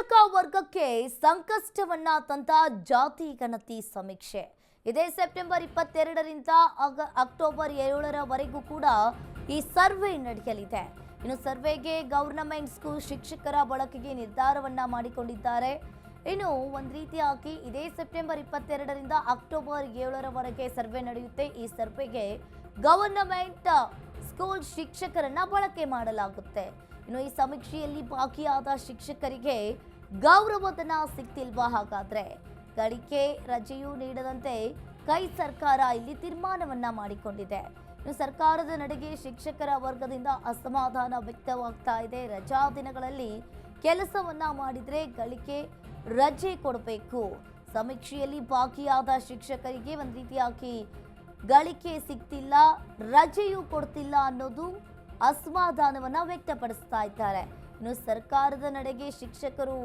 ಶಿಕ್ಷಕ ವರ್ಗಕ್ಕೆ ಸಂಕಷ್ಟವನ್ನ ತಂದ ಜಾತಿ ಗಣತಿ ಸಮೀಕ್ಷೆ. ಇದೇ ಸೆಪ್ಟೆಂಬರ್ ಇಪ್ಪತ್ತೆರಡರಿಂದ ಅಕ್ಟೋಬರ್ ಏಳರವರೆಗೂ ಕೂಡ ಈ ಸರ್ವೆ ನಡೆಯಲಿದೆ. ಇನ್ನು ಸರ್ವೆಗೆ ಗವರ್ನಮೆಂಟ್ ಸ್ಕೂಲ್ ಶಿಕ್ಷಕರ ಬಳಕೆಗೆ ನಿರ್ಧಾರವನ್ನ ಮಾಡಿಕೊಂಡಿದ್ದಾರೆ. ಇನ್ನು ಒಂದು ರೀತಿಯಾಗಿ ಇದೇ ಸೆಪ್ಟೆಂಬರ್ ಇಪ್ಪತ್ತೆರಡರಿಂದ ಅಕ್ಟೋಬರ್ ಏಳರವರೆಗೆ ಸರ್ವೆ ನಡೆಯುತ್ತೆ. ಈ ಸರ್ವೆಗೆ ಗವರ್ನಮೆಂಟ್ ಸ್ಕೂಲ್ ಶಿಕ್ಷಕರನ್ನ ಬಳಕೆ ಮಾಡಲಾಗುತ್ತೆ. ಇನ್ನು ಈ ಸಮೀಕ್ಷೆಯಲ್ಲಿ ಭಾಗಿಯಾದ ಶಿಕ್ಷಕರಿಗೆ ಗೌರವಧನ ಸಿಗ್ತಿಲ್ವಾ ಹಾಗಾದ್ರೆ? ಗಳಿಕೆ ರಜೆಯೂ ನೀಡದಂತೆ ಕೈ ಸರ್ಕಾರ ಇಲ್ಲಿ ತೀರ್ಮಾನವನ್ನ ಮಾಡಿಕೊಂಡಿದೆ. ಸರ್ಕಾರದ ನಡೆಗೆ ಶಿಕ್ಷಕರ ವರ್ಗದಿಂದ ಅಸಮಾಧಾನ ವ್ಯಕ್ತವಾಗ್ತಾ ಇದೆ. ರಜಾ ದಿನಗಳಲ್ಲಿ ಕೆಲಸವನ್ನ ಮಾಡಿದ್ರೆ ಗಳಿಕೆ ರಜೆ ಕೊಡಬೇಕು. ಸಮೀಕ್ಷೆಯಲ್ಲಿ ಭಾಗಿಯಾದ ಶಿಕ್ಷಕರಿಗೆ ಒಂದು ರೀತಿಯಾಗಿ ಗಳಿಕೆ ಸಿಗ್ತಿಲ್ಲ, ರಜೆಯೂ ಕೊಡ್ತಿಲ್ಲ ಅನ್ನೋದು ಅಸಮಾಧಾನವನ್ನ ವ್ಯಕ್ತಪಡಿಸ್ತಾ ಇದ್ದಾರೆ. ಇನ್ನು ಸರ್ಕಾರದ ನಡೆಗೆ ಶಿಕ್ಷಕರು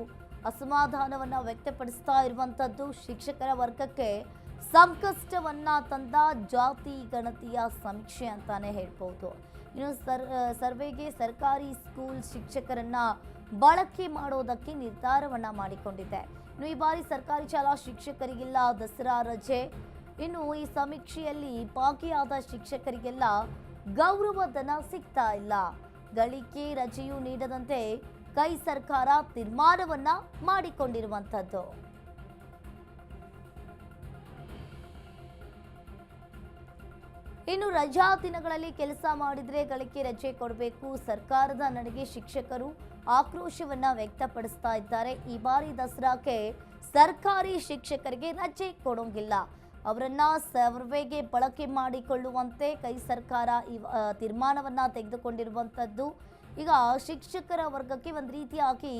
ಅಸಮಾಧಾನವನ್ನು ವ್ಯಕ್ತಪಡಿಸ್ತಾ ಇರುವಂಥದ್ದು ಶಿಕ್ಷಕರ ವರ್ಗಕ್ಕೆ ಸಂಕಷ್ಟವನ್ನ ತಂದ ಜಾತಿ ಗಣತಿಯ ಸಮೀಕ್ಷೆ ಅಂತಾನೆ ಹೇಳ್ಬೋದು. ಇನ್ನು ಸರ್ ಸರ್ವೆಗೆ ಸರ್ಕಾರಿ ಸ್ಕೂಲ್ ಶಿಕ್ಷಕರನ್ನ ಬಳಕೆ ಮಾಡೋದಕ್ಕೆ ನಿರ್ಧಾರವನ್ನ ಮಾಡಿಕೊಂಡಿದೆ. ಇನ್ನು ಈ ಬಾರಿ ಸರ್ಕಾರಿ ಶಾಲಾ ಶಿಕ್ಷಕರಿಗೆಲ್ಲ ದಸರಾ ರಜೆ. ಇನ್ನು ಈ ಸಮೀಕ್ಷೆಯಲ್ಲಿ ಭಾಗಿಯಾದ ಶಿಕ್ಷಕರಿಗೆಲ್ಲ ಗೌರವಧನ ಸಿಗ್ತಾ ಇಲ್ಲ. ಗಳಿಕೆ ರಜೆಯೂ ನೀಡದಂತೆ ಕೈ ಸರ್ಕಾರ ತೀರ್ಮಾನವನ್ನ ಮಾಡಿಕೊಂಡಿರುವಂಥದ್ದು ಇನ್ನು ರಜಾ ದಿನಗಳಲ್ಲಿ ಕೆಲಸ ಮಾಡಿದ್ರೆ ಗಳಿಕೆ ರಜೆ ಕೊಡಬೇಕು. ಸರ್ಕಾರದ ನಡೆಗೆ ಶಿಕ್ಷಕರು ಆಕ್ರೋಶವನ್ನ ವ್ಯಕ್ತಪಡಿಸ್ತಾ ಇದ್ದಾರೆ. ಈ ಬಾರಿ ದಸರಾಕ್ಕೆ ಸರ್ಕಾರಿ ಶಿಕ್ಷಕರಿಗೆ ರಜೆ ಕೊಡೋಂಗಿಲ್ಲ. ಅವರನ್ನ ಸರ್ವೆಗೆ ಬಳಕೆ ಮಾಡಿಕೊಳ್ಳುವಂತೆ ಕೈ ಸರ್ಕಾರ ತೀರ್ಮಾನವನ್ನು ತೀರ್ಮಾನವನ್ನ ತೆಗೆದುಕೊಂಡಿರುವಂಥದ್ದು ಈಗ ಶಿಕ್ಷಕರ ವರ್ಗಕ್ಕೆ ಒಂದು ರೀತಿಯಾಗಿ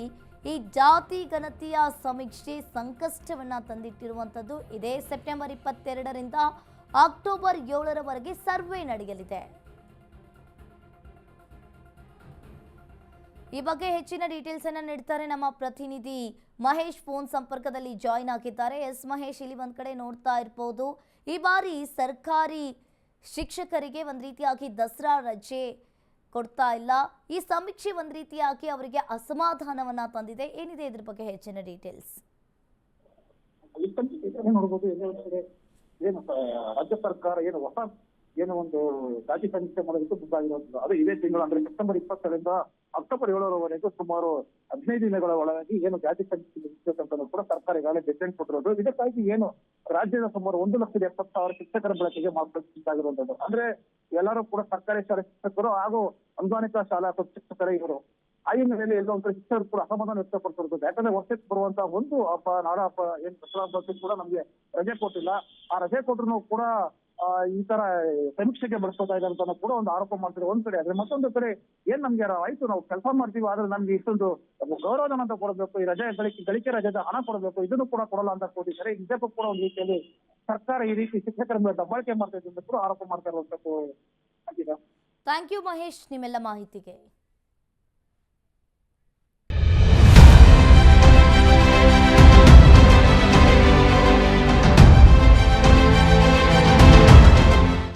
ಈ ಜಾತಿ ಗಣತಿಯ ಸಮೀಕ್ಷೆ ಸಂಕಷ್ಟವನ್ನ ತಂದಿಟ್ಟಿರುವಂಥದ್ದು ಇದೇ ಸೆಪ್ಟೆಂಬರ್ ಇಪ್ಪತ್ತೆರಡರಿಂದ ಅಕ್ಟೋಬರ್ ಏಳರವರೆಗೆ ಸರ್ವೆ ನಡೆಯಲಿದೆ. ಈ ಬಗ್ಗೆ ಹೆಚ್ಚಿನ ಡೀಟೇಲ್ಸ್ ಅನ್ನ ನೀಡ್ತಾರೆ ನಮ್ಮ ಪ್ರತಿನಿಧಿ. ಮಹೇಶ್ ಫೋನ್ ಸಂಪರ್ಕದಲ್ಲಿ ಜಾಯಿನ್ ಆಗಿದ್ದಾರೆ. ಎಸ್ ಮಹೇಶ್, ಇಲ್ಲಿ ಒಂದ್ ಕಡೆ ನೋಡ್ತಾ ಇರ್ಬೋದು. ಈ ಬಾರಿ ಸರ್ಕಾರಿ ಶಿಕ್ಷಕರಿಗೆ ಒಂದ್ ರೀತಿಯಾಗಿ ದಸರಾ ರಜೆ ಕೊಡ್ತಾ ಇಲ್ಲ. ಈ ಸಮೀಕ್ಷೆ ಒಂದ್ ರೀತಿಯಾಗಿ ಅವರಿಗೆ ಅಸಮಾಧಾನವನ್ನ ತಂದಿದೆ. ಏನಿದೆ ಇದ್ರ ಬಗ್ಗೆ ಹೆಚ್ಚಿನ ಡೀಟೇಲ್ಸ್ ರಾಜ್ಯ ಸರ್ಕಾರ ಏನು ಹೊಸ ಏನು ಒಂದು ಜಾತಿ ಸಮೀಕ್ಷೆ ಮಾಡೋದಕ್ಕೆ ಮುಂದಾಗಿರುವಂತದ್ದು ಅದು ಇದೇ ತಿಂಗಳು, ಅಂದ್ರೆ ಸೆಪ್ಟೆಂಬರ್ ಇಪ್ಪತ್ತರಿಂದ ಅಕ್ಟೋಬರ್ ಏಳರವರೆಗೂ ಸುಮಾರು ಹದಿನೈದು ದಿನಗಳ ಒಳಗಾಗಿ ಏನು ಜಾತಿ ಸಮೀಕ್ಷೆ ಕೂಡ ಸರ್ಕಾರ ಈಗಾಗಲೇ ಡಿಸೈನ್ ಕೊಟ್ಟಿರೋದು. ಇದಕ್ಕಾಗಿ ಏನು ರಾಜ್ಯದ ಸುಮಾರು ಒಂದು ಲಕ್ಷದ ಎಪ್ಪತ್ತು ಸಾವಿರ ಶಿಕ್ಷಕರ ಬಳಕೆಗೆ ಮಾತನಾಡಿರುವಂತದ್ದು ಅಂದ್ರೆ ಎಲ್ಲರೂ ಕೂಡ ಸರ್ಕಾರಿ ಶಾಲೆ ಶಿಕ್ಷಕರು ಹಾಗೂ ಅನುದಾನಿತ ಶಾಲಾ ಶಿಕ್ಷಕರೇ ಇವರು. ಆ ಹಿನ್ನೆಲೆಯಲ್ಲಿ ಎಲ್ಲೋ ಒಂದು ಶಿಕ್ಷಕರು ಕೂಡ ಅಸಮಾಧಾನ ವ್ಯಕ್ತಪಡಿಸಿರುತ್ತದೆ ಯಾಕಂದ್ರೆ ವರ್ಷಕ್ಕೆ ಬರುವಂತ ಒಂದು ಹಬ್ಬ ನಾಡ ಹಬ್ಬ ಏನ್ ದಸರಾ ಹಬ್ಬಕ್ಕೆ ಕೂಡ ನಮ್ಗೆ ರಜೆ ಕೊಟ್ಟಿಲ್ಲ. ಆ ರಜೆ ಕೊಟ್ಟರು ಕೂಡ ಈ ತರ ಸಮೀಕ್ಷೆಗೆ ಬಳಸ್ಕೊತಾ ಅಂತ ಕೂಡ ಒಂದು ಆರೋಪ ಮಾಡ್ತಾರೆ ಒಂದ್ ಕಡೆ ಆದ್ರೆ ಮತ್ತೊಂದು ಕಡೆ ಏನ್ ನಮ್ಗೆ ಆಯ್ತು, ನಾವು ಕೆಲಸ ಮಾಡ್ತೀವಿ, ಆದ್ರೆ ನಮ್ಗೆ ಇಷ್ಟೊಂದು ಗೌರವಧನ ಅಂತ ಕೊಡಬೇಕು, ಈ ರಜೆ ಗಳಿಕೆ ಗಳಿಕೆ ರಜೆದ ಹಣ ಕೊಡಬೇಕು, ಇದನ್ನು ಕೂಡ ಕೊಡಲ್ಲ ಅಂತ ಕೊಟ್ಟಿದ್ದಾರೆ ಇದಕ್ಕೂ ಕೂಡ ಒಂದು ರೀತಿಯಲ್ಲಿ ಸರ್ಕಾರ ಈ ರೀತಿ ಶಿಕ್ಷಕರ ಮೇಲೆ ದಬ್ಬಾಳಿಕೆ ಮಾಡ್ತಾ ಅಂತ ಕೂಡ ಆರೋಪ ಮಾಡ್ತಾ ಆಗಿದೆ. ಥ್ಯಾಂಕ್ ಯು ಮಹೇಶ್, ನಿಮ್ಮೆಲ್ಲ ಮಾಹಿತಿಗೆ.